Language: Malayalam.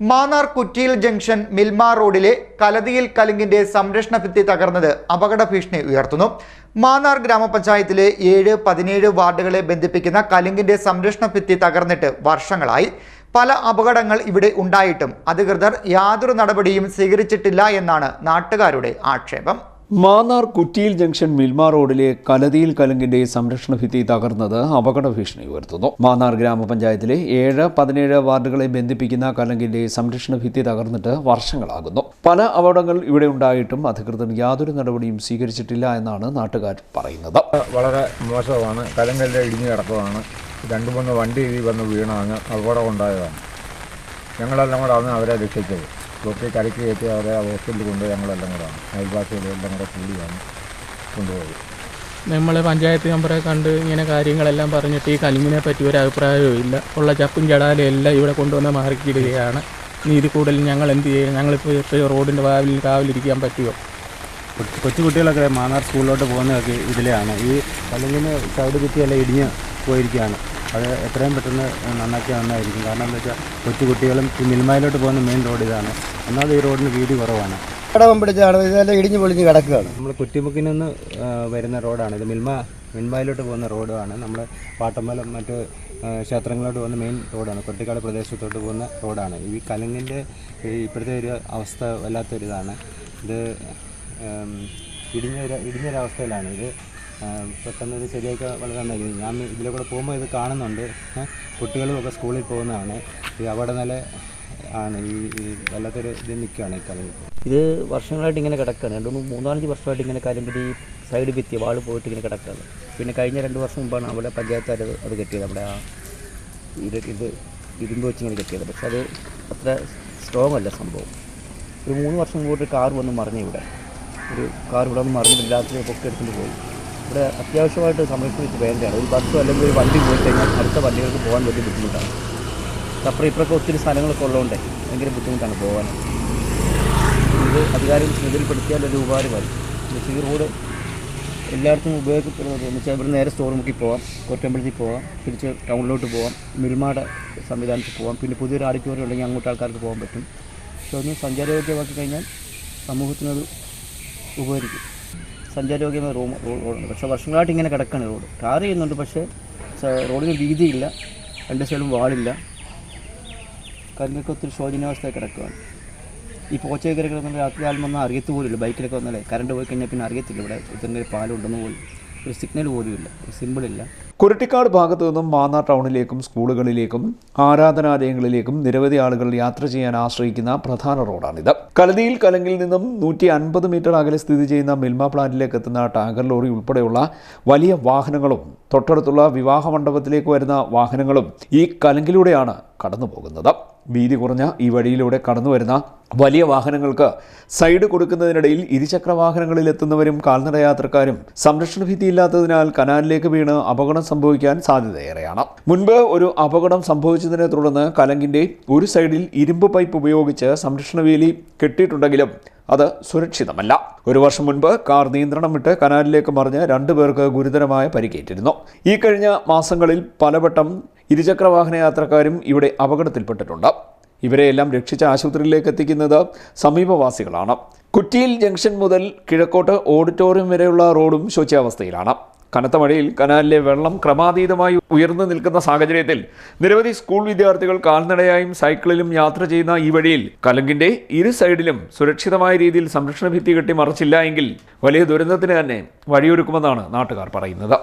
മാന്നാർ കുറ്റിയിൽ ജംഗ്ഷൻ മിൽമാ റോഡിലെ കലതിയിൽ കലുങ്കിന്റെ സംരക്ഷണ ഭിത്തി തകർന്നത് അപകട ഭീഷണി ഉയർത്തുന്നു. മാന്നാർ ഗ്രാമപഞ്ചായത്തിലെ ഏഴ് പതിനേഴ് വാർഡുകളെ ബന്ധിപ്പിക്കുന്ന കലുങ്കിന്റെ സംരക്ഷണ ഭിത്തി തകർന്നിട്ട് വർഷങ്ങളായി. പല അപകടങ്ങൾ ഇവിടെ ഉണ്ടായിട്ടും അധികൃതർ യാതൊരു നടപടിയും സ്വീകരിച്ചിട്ടില്ല എന്നാണ് നാട്ടുകാരുടെ ആക്ഷേപം. മാന്നാർ കുറ്റിയിൽ ജംഗ്ഷൻ മിൽമ റോഡിലെ കലതിയിൽ കലുങ്കിന്റെ സംരക്ഷണ ഭിത്തി തകർന്നത് അപകട ഭീഷണി ഉയർത്തുന്നു. മാന്നാർ ഗ്രാമപഞ്ചായത്തിലെ ഏഴ് പതിനേഴ് വാർഡുകളെ ബന്ധിപ്പിക്കുന്ന കലങ്കിന്റെ സംരക്ഷണ ഭിത്തി തകർന്നിട്ട് വർഷങ്ങളാകുന്നു. പല അപകടങ്ങൾ ഇവിടെ ഉണ്ടായിട്ടും അധികൃതർ യാതൊരു നടപടിയും സ്വീകരിച്ചിട്ടില്ല എന്നാണ് നാട്ടുകാർ പറയുന്നത്. വളരെ മോശമാണ്. കലങ്കെല്ലാം ഇടിഞ്ഞു കിടക്കുകയാണ്. രണ്ടു മൂന്ന് വണ്ടി വന്ന് വീണാണ് അപകടം ഉണ്ടായതാണ്. ഞങ്ങളെല്ലാം കൂടെ അവരെ രക്ഷിച്ചത്. തൊട്ടി കരയ്ക്ക് കയറ്റി അവരെ ഹോസ്പിറ്റലിൽ കൊണ്ടുപോയി ഞങ്ങളെല്ലാം കൂടെയാണ് അയൽവാസികളെല്ലാം കൂടെ കൂടിയാണ് കൊണ്ടുപോയത്. നമ്മൾ പഞ്ചായത്ത് മെമ്പറെ കണ്ട് ഇങ്ങനെ കാര്യങ്ങളെല്ലാം പറഞ്ഞിട്ട് ഈ കലിങ്ങിനെ പറ്റി ഒരു അഭിപ്രായവും ഇല്ല. ഉള്ള ചപ്പും ചടാലും എല്ലാം ഇവിടെ കൊണ്ടുവന്ന മാറിക്കിടുകയാണ്. നീതി കൂടുതൽ ഞങ്ങൾ എന്ത് ചെയ്യും? ഞങ്ങളിപ്പോൾ ഇപ്പോൾ റോഡിന്റെ വാവിൽ കാവിലിരിക്കാൻ പറ്റുമോ? കൊച്ചു- കൊച്ചു കുട്ടികളൊക്കെ മാന്നാർ സ്കൂളിലോട്ട് പോകുന്നതൊക്കെ ഇതിലെയാണ്. ഈ കലിങ്ങിന് സൈഡ് കുത്തിയെല്ലാം ഇടിഞ്ഞ് പോയിരിക്കുകയാണ്. അത് എത്രയും പെട്ടെന്ന് നന്നാക്കിയാൽ നന്നായിരിക്കും. കാരണം എന്താ വെച്ചാൽ കൊച്ചു കുട്ടികളും ഈ മിൽമയിലോട്ട് പോകുന്ന മെയിൻ റോഡ് ഇതാണ്. ഒന്നാമത് ഈ റോഡിന് വീതി കുറവാണ്. കടവം പിടിച്ചാണ് ഇതെല്ലാം ഇടിഞ്ഞു പൊളിഞ്ഞ് കിടക്കുകയാണ്. നമ്മൾ കുറ്റിമുക്കിൽ നിന്ന് വരുന്ന റോഡാണ് ഇത് മിൽമ മിൽമയിലോട്ട് പോകുന്ന റോഡാണ് നമ്മൾ പാട്ടമ്പലം മറ്റ് ക്ഷേത്രങ്ങളോട്ട് ക്ഷേത്രങ്ങളിലോട്ട് പോകുന്ന മെയിൻ റോഡാണ് കൊട്ടിക്കാട് പ്രദേശത്തോട്ട് പോകുന്ന റോഡാണ് ഈ കലങ്ങിന്റെ ഇപ്പോഴത്തെ ഒരു അവസ്ഥ വല്ലാത്തൊരിതാണ്. ഇത് ഇടിഞ്ഞ ഒരു ഇടിഞ്ഞൊരവസ്ഥയിലാണ് ഇത് പെട്ടെന്ന് ഇത് ശരിയാക്കി വളരെ നന്നായിരിക്കും ഞാൻ ഇതിലെ കൂടെ പോകുമ്പോൾ ഇത് കാണുന്നുണ്ട്. കുട്ടികളും ഒക്കെ സ്കൂളിൽ പോകുന്നതാണ്. ഈ അവിടെ നില ആണ് ഈ വല്ലാത്തൊരു ഇത് നിൽക്കുകയാണ് ഈ കലങ്ങി ഇത് വർഷങ്ങളായിട്ട് ഇങ്ങനെ കിടക്കുകയാണ് രണ്ട് മൂന്ന് മൂന്നാലഞ്ച് വർഷമായിട്ട് ഇങ്ങനെ കാലമ്പരി സൈഡ് ഭിത്തി വാൾ പോയിട്ട് ഇങ്ങനെ കിടക്കുകയാണ് പിന്നെ കഴിഞ്ഞ രണ്ട് വർഷം മുമ്പാണ് അവിടെ പഞ്ചായത്തുകാർ അത് കെട്ടിയത്. അവിടെ ആ ഇത് ഇത് ഇരുമ്പ് വെച്ച് ഇങ്ങനെ കെട്ടിയത്. പക്ഷെ അത് അത്ര സ്ട്രോങ് അല്ല സംഭവം. ഒരു മൂന്ന് വർഷം മുമ്പ് ഒരു കാർ വന്ന് മറിഞ്ഞു ഇവിടെ. ഒരു കാർ ഇവിടെ വന്ന് മറിഞ്ഞിട്ട് രാത്രി എടുത്തിട്ട് പോയി. ഇവിടെ അത്യാവശ്യമായിട്ട് സംരക്ഷിച്ച് വേണ്ടതാണ് ഒരു ബസ്സോ അല്ലെങ്കിൽ ഒരു വണ്ടി പോയി കഴിഞ്ഞാൽ അടുത്ത വണ്ടികൾക്ക് പോകാൻ വലിയ ബുദ്ധിമുട്ടാണ്. അപ്പുറം ഇപ്പോഴൊക്കെ ഒത്തിരി സ്ഥലങ്ങളൊക്കെ ഉള്ളതുകൊണ്ട് ഭയങ്കര ബുദ്ധിമുട്ടാണ് പോകാൻ. ഇത് അധികാരികൾ ശ്രദ്ധയിൽപ്പെടുത്തിയാൽ ഒരു ഉപകാരമായി പക്ഷേ ഈ റോഡ് എല്ലായിടത്തും ഉപയോഗപ്പെടുന്നത് എന്ന് വെച്ചാൽ ഇവിടെ നേരെ സ്റ്റോർ മുക്കി പോവാം കൊറ്റമ്പലത്തിൽ പോവാം തിരിച്ച് ടൗണിലോട്ട് പോവാം മിൽമാടെ സംവിധാനത്തിൽ പോവാം. പിന്നെ പുതിയൊരു ആഡിറ്റോറിയം ഉണ്ടെങ്കിൽ അങ്ങോട്ട് ആൾക്കാർക്ക് പോകാൻ പറ്റും. പക്ഷെ ഒന്ന് സഞ്ചാരയോഗ്യമാക്കി കഴിഞ്ഞാൽ സമൂഹത്തിനത് ഉപകരിക്കും. സഞ്ചാരയോഗ്യമായ റൂം റോഡുണ്ട് പക്ഷേ വർഷങ്ങളായിട്ട് ഇങ്ങനെ കിടക്കുകയാണ് റോഡ്. ടാർ ചെയ്യുന്നുണ്ട് പക്ഷേ റോഡിന് വീതിയില്ല. രണ്ട് സൈഡും വാളില്ല. കാര്യങ്ങൾക്ക് ഒത്തിരി ശോചനീയാവസ്ഥയിൽ കിടക്കുകയാണ് ഈ പോച്ചയൊക്കെ കിടക്കുന്ന രാത്രി ആലും വന്നാൽ അറിയത്ത് പോലുമില്ല ബൈക്കിലൊക്കെ വന്നാലേ കറണ്ട് പോയി കഴിഞ്ഞാൽ പിന്നെ അറിയത്തില്ല. ഇവിടെ ഒരു പാലുണ്ടെന്ന് പോലും. ഒരു സിഗ്നൽ പോലും ഇല്ല. ഒരു സിമ്പിളില്ല കുരട്ടിക്കാട് ഭാഗത്തു നിന്നും മാന്നാർ ടൗണിലേക്കും സ്കൂളുകളിലേക്കും ആരാധനാലയങ്ങളിലേക്കും നിരവധി ആളുകൾ യാത്ര ചെയ്യാൻ ആശ്രയിക്കുന്ന പ്രധാന റോഡാണിത്. കലതിയിൽ കലങ്കിൽ നിന്നും നൂറ്റി അൻപത് മീറ്റർ അകലെ സ്ഥിതി ചെയ്യുന്ന മിൽമ പ്ലാന്റിലേക്ക് എത്തുന്ന ടാങ്കർ ലോറി ഉൾപ്പെടെയുള്ള വലിയ വാഹനങ്ങളും തൊട്ടടുത്തുള്ള വിവാഹ മണ്ഡപത്തിലേക്ക് വരുന്ന വാഹനങ്ങളും ഈ കലങ്കിലൂടെയാണ് കടന്നു പോകുന്നത് വീതി കുറഞ്ഞ ഈ വഴിയിലൂടെ കടന്നു വരുന്ന വലിയ വാഹനങ്ങൾക്ക് സൈഡ് കൊടുക്കുന്നതിനിടയിൽ ഇരുചക്ര വാഹനങ്ങളിൽ എത്തുന്നവരും കാൽനട യാത്രക്കാരും സംരക്ഷണ ഭീതിയില്ലാത്തതിനാൽ കനാലിലേക്ക് വീണ് അപകടം സംഭവിക്കാൻ സാധ്യതയേറെയാണ്. മുൻപ് ഒരു അപകടം സംഭവിച്ചതിനെ തുടർന്ന് കലങ്കിന്റെ ഒരു സൈഡിൽ ഇരുമ്പ് പൈപ്പ് ഉപയോഗിച്ച് സംരക്ഷണ വേലി കെട്ടിയിട്ടുണ്ടെങ്കിലും അത് സുരക്ഷിതമല്ല. ഒരു വർഷം മുൻപ് കാർ നിയന്ത്രണം വിട്ട് കനാലിലേക്ക് മറിഞ്ഞ് രണ്ടുപേർക്ക് ഗുരുതരമായ പരിക്കേറ്റിരുന്നു. ഈ കഴിഞ്ഞ മാസങ്ങളിൽ പലവട്ടം ഇരുചക്ര വാഹന യാത്രക്കാരും ഇവിടെ അപകടത്തിൽപ്പെട്ടിട്ടുണ്ട്. ഇവരെയെല്ലാം രക്ഷിച്ച ആശുപത്രിയിലേക്ക് എത്തിക്കുന്നത് സമീപവാസികളാണ്. കുറ്റിയിൽ ജംഗ്ഷൻ മുതൽ കിഴക്കോട്ട് ഓഡിറ്റോറിയം വരെയുള്ള റോഡും ശോച്യാവസ്ഥയിലാണ്. കനത്ത മഴയിൽ കനാലിലെ വെള്ളം ക്രമാതീതമായി ഉയർന്നു നിൽക്കുന്ന സാഹചര്യത്തിൽ നിരവധി സ്കൂൾ വിദ്യാർത്ഥികൾ കാൽനടയായും സൈക്കിളിലും യാത്ര ചെയ്യുന്ന ഈ വഴിയിൽ കലങ്കിന്റെ ഇരു സൈഡിലും സുരക്ഷിതമായ രീതിയിൽ സംരക്ഷണ ഭിത്തി കെട്ടി മറച്ചില്ല എങ്കിൽ വലിയ ദുരന്തത്തിന് തന്നെ വഴിയൊരുക്കുമെന്നാണ് നാട്ടുകാർ പറയുന്നത്.